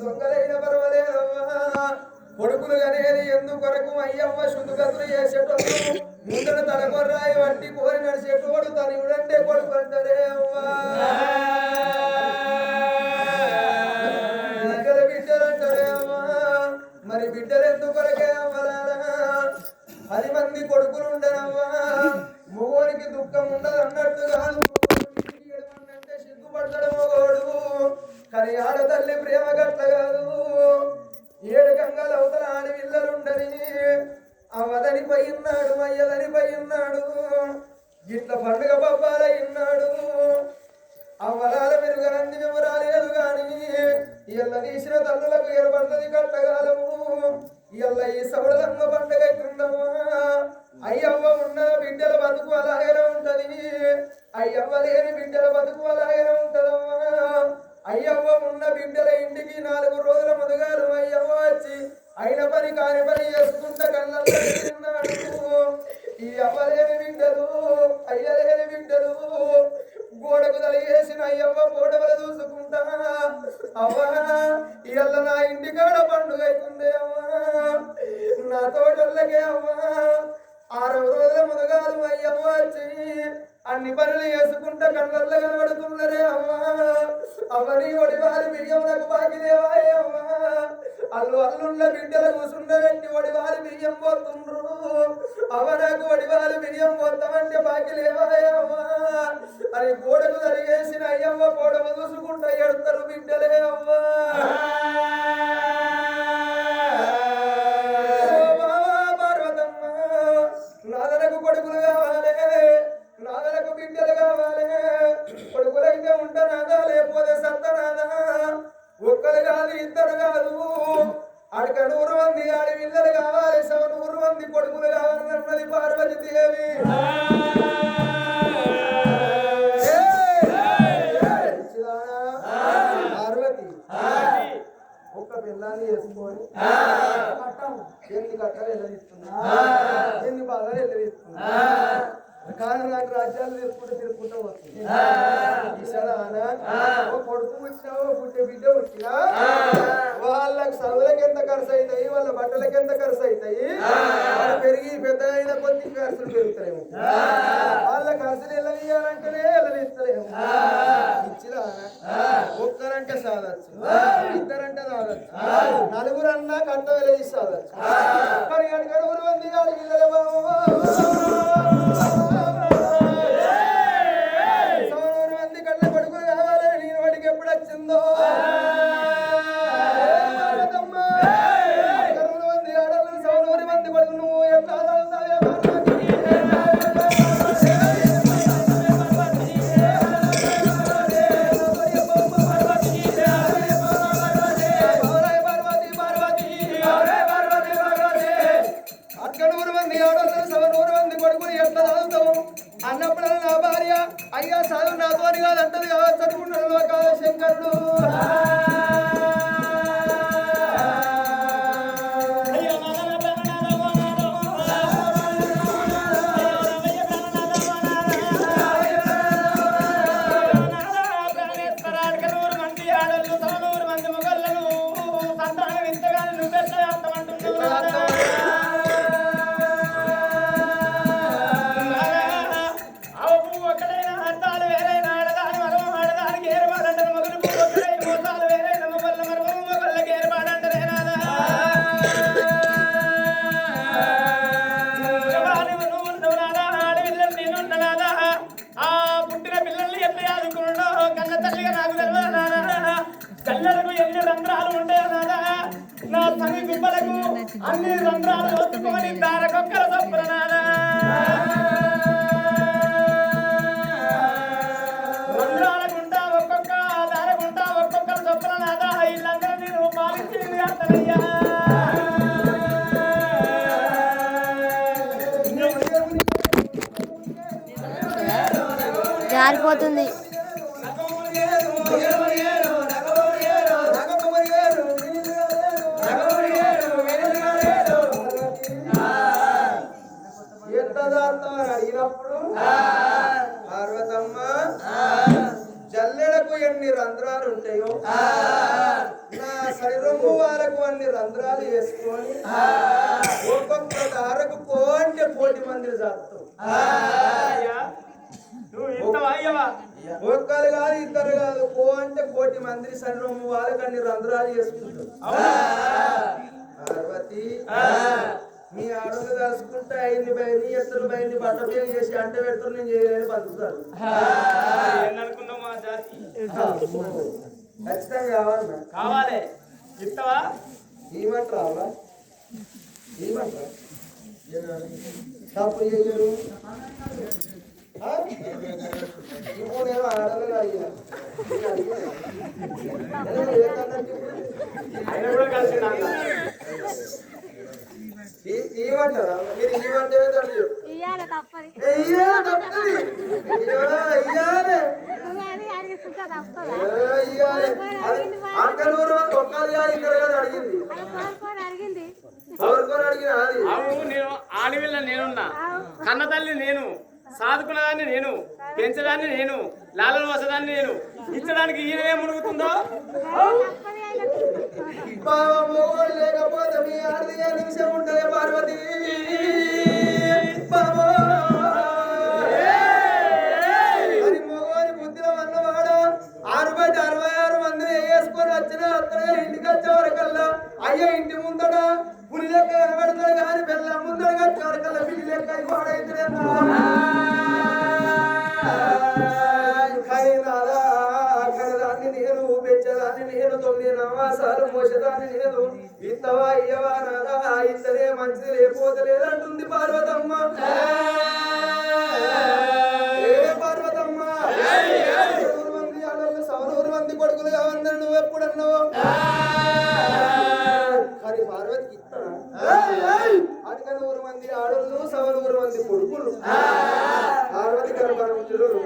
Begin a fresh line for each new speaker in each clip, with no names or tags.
దొంగలైన పర్వాలేదమ్మా కొడుకులు అనేది ఎందుకొరకు అయ్యమ్మ శుద్ధగతులు చేసేటోడు ముందర తలకొర్రాయి వంటి వట్టి కోరి నడిచేటోడు తను కొడుకు అంటారే అమ్మా బిడ్డలు బిడ్డలు అంటారే అమ్మా మరి బిడ్డలు ఎందుకొరకే అమ్మలారా పది మంది కొడుకులు ఉండరమ్మా మొగోనికి దుఃఖం ఉండదు అన్నట్టు కాదు సిగ్గుపడతాడు మొగోడు. కానీ ఆడతల్లి ప్రేమ గట్ల కాదు ఏడు గంగల అవతల ఆడవిల్లలుండని అవదని ఉన్నాడు అయ్యదని ఉన్నాడు గిట్ల పండుగ పబ్బాలయ్యున్నాడు ఉన్నాడు అవరాల మెరుగనంది వివరాలేదు కానీ ఇళ్ళ తీసిన తల్లులకు ఏర్పడుతుంది కట్టగాలము. ఇళ్ళ ఈ సవడలమ్మ పండుగ కిందమా అయ్యవ్వ ఉన్న బిడ్డల బతుకు అలాగనే ఉంటది? అయ్యవ్వ లేని బిడ్డల బతుకు అలాగనే ఉంటదమ్మా అయ్యవ్వ ఉన్న బిడ్డల ఇంటికి నాలుగు రోజుల ముదుగాలు అయ్యవ్వ వచ్చి అయిన పని కాని పని చేసుకుంటా కళ్ళల్లో ఈ అవ్వలేని బిడ్డలు అయ్యలేని బిడ్డలు గోడకు తలిగేసిన అయ్యవ్వ గోడవల చూసుకుంటా అవ్వా ఇళ్ళ నా ఇంటి కాడ పండుగ అవుతుంది అవ్వా. నా తోటల్లకే అవ్వా. ఆరవ రోజుల ముదగాలు అయ్యవ్వ వచ్చి అన్ని పనులు చేసుకుంటా కళ్ళల్లో కనబడుతున్నరే అమ్మా. అవ్వని ఒడివారి బియ్యం నాకు బాకిదేవాయే అమ్మా. అల్లు అల్లుళ్ళ బిడ్డల కూసుండబెట్టి ఒడివారి బియ్యం పోతుండ్రు. అవ్వ నాకు ఒడివారి బియ్యం పోతామంటే బాగిలేవాయే అమ్మా. అని గోడకు జరిగేసిన అయ్యమ్మ గోడవ చూసుకుంటా ఎడతారు బిడ్డలే అమ్మా. ఒక్క పిల్లాన్ని వేసుకొని కట్టం. ఎన్ని కట్టలు వెళ్ళదిస్తున్నా ఎన్ని బాధలు వెళ్ళదిస్తున్నా కానీ నాకు రాజ్యాలు తిరుక్కుంటూ తిరుక్కుంటూ వస్తుంది ఈసారి ఓ కొడుకు వచ్చినా పుట్టే బిడ్డ వచ్చినా వాళ్ళకి ఖర్చు అవుతాయి వాళ్ళ బట్టలకి ఎంత ఖర్చు అవుతాయి పెరిగి పెద్ద అయిన కొద్ది ఖర్చులు పెరుగుతారేమో వాళ్ళ ఖర్చులు వెళ్ళనియాలంటేనే వెళ్ళనిస్తలేము ఇచ్చినా ఒక్కరంటే సాధచ్చు. ఇద్దరంటే సాధచ్చు నలుగురు అన్నా కంట వెళ్ళి సాధచ్చు కానీ అడుగురు మంది అడిగిల్లే
감사합니다. అన్ని రంధ్రాలు ఒత్తుకొని దారకొక్కల సంప్రదాన నాదా రంధ్రాలకుంటా ఒక్కొక్క దారకుంటా ఒక్కొక్క తప్పుల నాదా ఇల్లందరూ నేను పాలించి అత్తనయ్యా
జారిపోతుంది.
కోంటే కోటి మంది చేస్తాం
అయ్యా, నువ్వు ఇస్తావా అయ్యవా
ఒక్కరు కాదు ఇద్దరు కాదు కో అంటే కోటి మంది సరి రొమ్ము వాళ్ళకు అన్ని రంధ్రాలు చేసుకుంటాం పార్వతి మీ ఆడలు దాచుకుంటే అయింది బయలు ఎత్తులు బయలు బట్ట పేరు చేసి అంట పెడుతున్న నేను చేయలేని
జాతి?
ఖచ్చితంగా కావాలన్నా
కావాలి. ఇస్తావా
ఏమంటారా ఏమంటారా తప్పు చేయరు? ఇప్పుడు నేను అడిగాను. మీరు ఇవ్వంటే
ఇయ్యాలి తప్పది.
అడిగింది
అవును నేను ఆడవిల్ల నేనున్నా. కన్న తల్లి నేను సాదుకున్నదాన్ని నేను పెంచడాన్ని నేను లాలను వసదాన్ని నేను. ఇచ్చడానికి ఈయన మునుగుతుందో?
ఆయనకు
పావము లేకపోతే మీ ఆడది ఏ పార్వతి. నేను తొమ్మిది నవాసాలు మోసదాన్ని నేను ఇత్తవా ఇయ్యవా నాదా? ఇత్తనే మంచిది లేకపోతే లేదంటుంది పార్వతమ్మ. పార్వతమ్మ? మంది సవనూరు మంది కొడుకులు కావన్నారు నువ్వు ఎప్పుడన్నావు? కానీ పార్వతికి ఇస్తానా నూరు మంది ఆడళ్ళు సవనూరు మంది కొడుకులు. పార్వతి గర్భాన పుట్టినోళ్ళు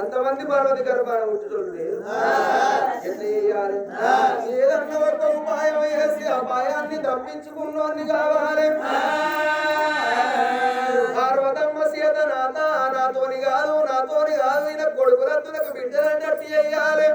అంతమంది పార్వతి గర్భాన పుట్టినోళ్ళు అపాయాన్ని తప్పించుకున్నోని కావాలి. పార్వతమ్మ సీత నాత నాతోని కాదు నాతోని కాదు ఈయన కొడుకులత్తులకు బిడ్డలంటే చెయ్యాలి